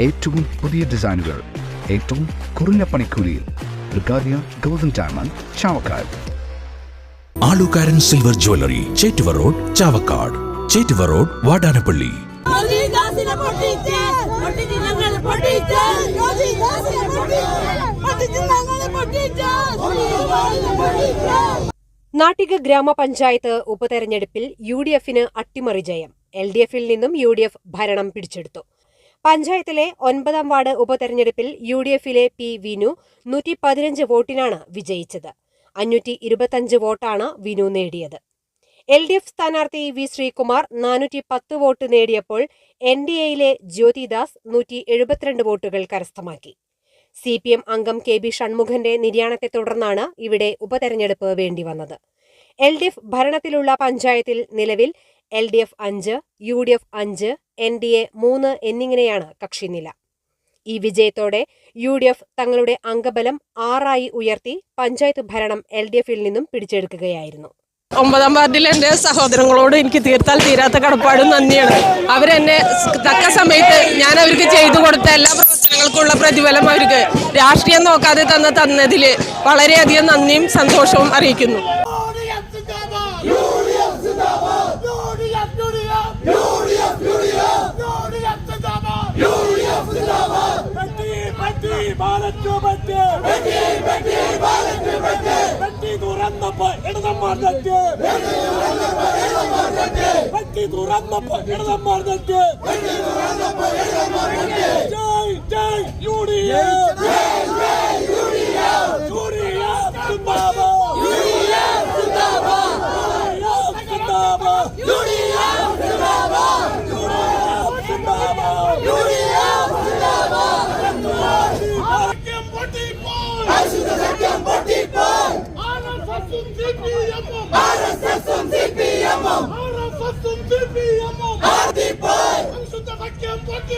ഏറ്റവും പുതിയ ഡിസൈനുകൾ ഏറ്റവും കുറഞ്ഞ പണിക്കൂലിയിൽ ബ്രിഗാദിയ golden diamond Chavakkad. Alukkaran silver jewellery Chettuva road Chavakkad. Chettuva road Vadanappally. Nattika ഗ്രാമപഞ്ചായത്ത് ഉപതെരഞ്ഞെടുപ്പിൽ യു ഡി എഫിന് അട്ടിമറി ജയം. എൽ ഡി എഫിൽ നിന്നും യു ഡി എഫ് ഭരണം പിടിച്ചെടുത്തു. പഞ്ചായത്തിലെ ഒൻപതാം വാർഡ് ഉപതെരഞ്ഞെടുപ്പിൽ യു ഡി എഫിലെ പി വിനു നൂറ്റി പതിനഞ്ച് വോട്ടിനാണ് വിജയിച്ചത്. അഞ്ഞൂറ്റി ഇരുപത്തഞ്ച് വോട്ടാണ് വിനു നേടിയത്. എൽ ഡി എഫ് സ്ഥാനാർത്ഥി വി ശ്രീകുമാർ നാനൂറ്റി പത്ത് വോട്ട് നേടിയപ്പോൾ എൻ ഡി എയിലെ ജ്യോതിദാസ് നൂറ്റി എഴുപത്തിരണ്ട് വോട്ടുകൾ കരസ്ഥമാക്കി. സി പി എം അംഗം കെ ബി ഷൺമുഖന്റെ നിര്യാണത്തെ തുടർന്നാണ് ഇവിടെ ഉപതെരഞ്ഞെടുപ്പ് വേണ്ടിവന്നത്. എൽ ഡി എഫ് ഭരണത്തിലുള്ള പഞ്ചായത്തിൽ നിലവിൽ എൽ ഡി എഫ് അഞ്ച് യു ഡി എഫ് അഞ്ച് എൻ ഡി എ മൂന്ന് എന്നിങ്ങനെയാണ് കക്ഷിനില ഈ വിജയത്തോടെ യു ഡി എഫ് തങ്ങളുടെ അംഗബലം ആറായി ഉയർത്തി പഞ്ചായത്ത് ഭരണം എൽ ഡി എഫിൽ നിന്നും പിടിച്ചെടുക്കുകയായിരുന്നു. ഒമ്പതാം വാർഡിലെ എന്റെ സഹോദരങ്ങളോട് എനിക്ക് തീർത്താൽ തീരാത്ത കടപ്പാടും നന്ദിയാണ് അവരെന്നെ തക്ക സമയത്ത് ഞാൻ അവർക്ക് ചെയ്തു കൊടുത്ത എല്ലാ പ്രവർത്തനങ്ങൾക്കുള്ള പ്രതിഫലം അവർക്ക് രാഷ്ട്രീയം നോക്കാതെ തന്ന തന്നതിൽ വളരെയധികം നന്ദിയും സന്തോഷവും അറിയിക്കുന്നു. തുറന്നപ്പോ ഇടതമ്മാർ തെറ്റ് പറ്റി തുറന്നപ്പോ ഇടതമ്മാർ തെറ്റ് ജയ് ജയ് U D F U D F സിന്ദാബാദ് യു ഡി എഫ് സിന്ദാബാദ് യു ഡി എഫ് സിന്ദാബാദ് യു ഡി എഫ് സത്യം പൊട്ടിപ്പോയി സത്യം പൊട്ടിപ്പോയി ആർഎസ്എസും സിപിഎമ്മും ആർഎസ്എസും സിപിഎമ്മും ആർഎസ്എസും സിപിഎമ്മും ആർഡിപ്പോയി പരിശുദ്ധ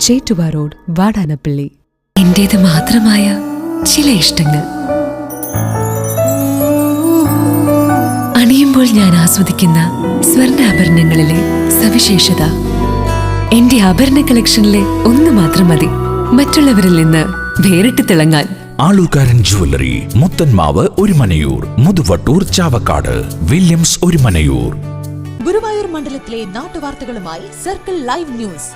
Chettuva road Vadanappally. എന്റേത് മാത്രമായ ചില ഇഷ്ടങ്ങൾ. അണിയുമ്പോൾ ഞാൻ ആസ്വദിക്കുന്ന സ്വർണാഭരണങ്ങളിലെ സവിശേഷത. എന്റെ ആഭരണ കളക്ഷനിലെ ഒന്ന് മാത്രം മതി. മറ്റുള്ളവരിൽ നിന്ന് വേറിട്ട് തിളങ്ങാൻ. Alukkaran Muthanmavu Muthanmavu Orumanayur Muthuvattur Chavakkad Williams Orumanayur. ഗുരുവായൂർ മണ്ഡലത്തിലെ നാട്ടുവാർത്തകളുമായി സർക്കിൾ ലൈവ് ന്യൂസ്.